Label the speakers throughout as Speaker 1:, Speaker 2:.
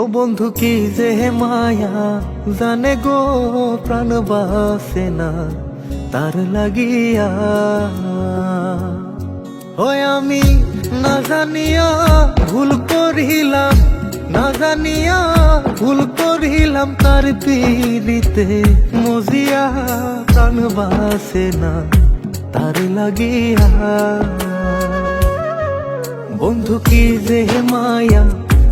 Speaker 1: ও বন্ধু, কি যে মায়া, জানে গো প্রাণ বাসে না, তার লাগিয়া। ওই আমি না জানিয়া ভুল করিলাম, না জানিয়া ভুল করিলাম, তার পিড়িতে মজিয়া প্রাণ বাসে না, তার লাগিয়া। বন্ধু, কি যে মায়া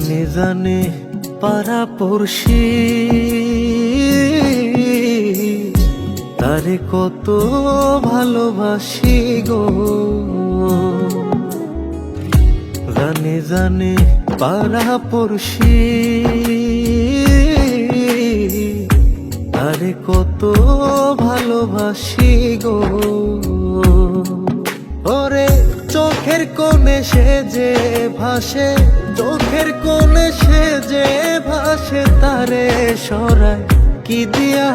Speaker 1: জানে জানে পাড়া পড়শি তারে কত ভালোবাসি গো। জানে জানে পাড়া পড়শি তারে কত ভালোবাসি গো। ওরে চোখের কোণে সে যে ভাসে, চোখের কোণে সে যে ভাসে, তারে সরায় কি দিয়া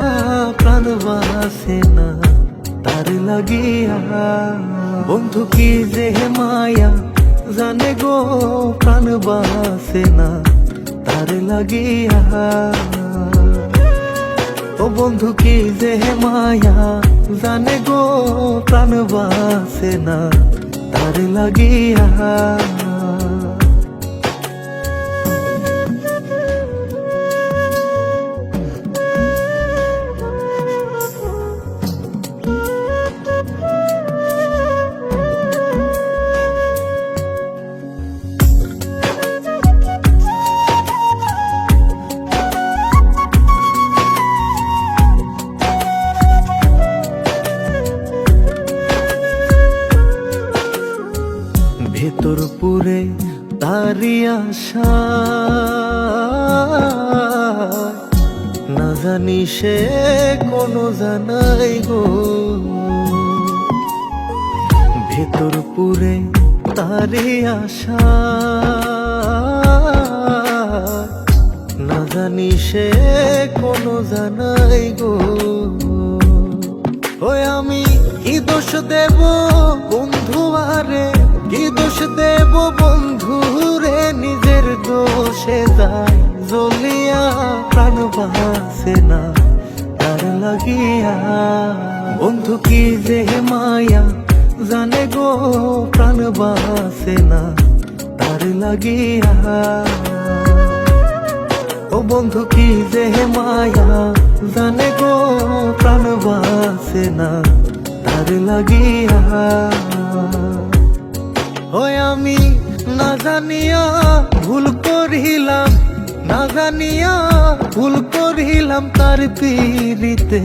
Speaker 1: প্রাণ বাসে না, তার লাগিয়া। বন্ধু কি যে মায়া জানে গো প্রাণ বাসে না, তার লাগিয়া। ও বন্ধু কি যে মায়া জানে গো প্রাণ বাসে না। তার লাগিয়া ভেতর পুরে তারি আশা। না জানি সে কোনো জানাই গো। ভেতর পুরে তারি আশা। না জানি সে কোনো জানাই গো। ওই আমি কি দোষ দেব বন্ধু আরে। কি দোষ দেব বন্ধু রে? নিজের দোষে যায় জ্বলিয়া প্রাণ বাসে না, তার লাগিয়া। বন্ধু কি যে মায়া জানে গো? প্রাণ বাসে না, তার লাগিয়া। ও বন্ধু কি যে মায়া জানে গো? প্রাণ বাসে না, তার লাগিয়া। আমি না জানিয়া ভুল করিলাম, না জানিয়া ভুল করিলাম, তার পিড়িতে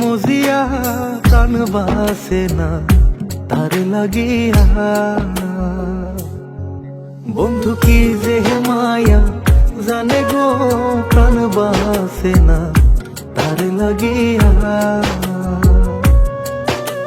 Speaker 1: মজিয়া প্রাণ বাসে না, তার লাগিয়া। বন্ধু কি যে মায়া জানে গো, প্রাণ বাসে না, তার লাগিয়া।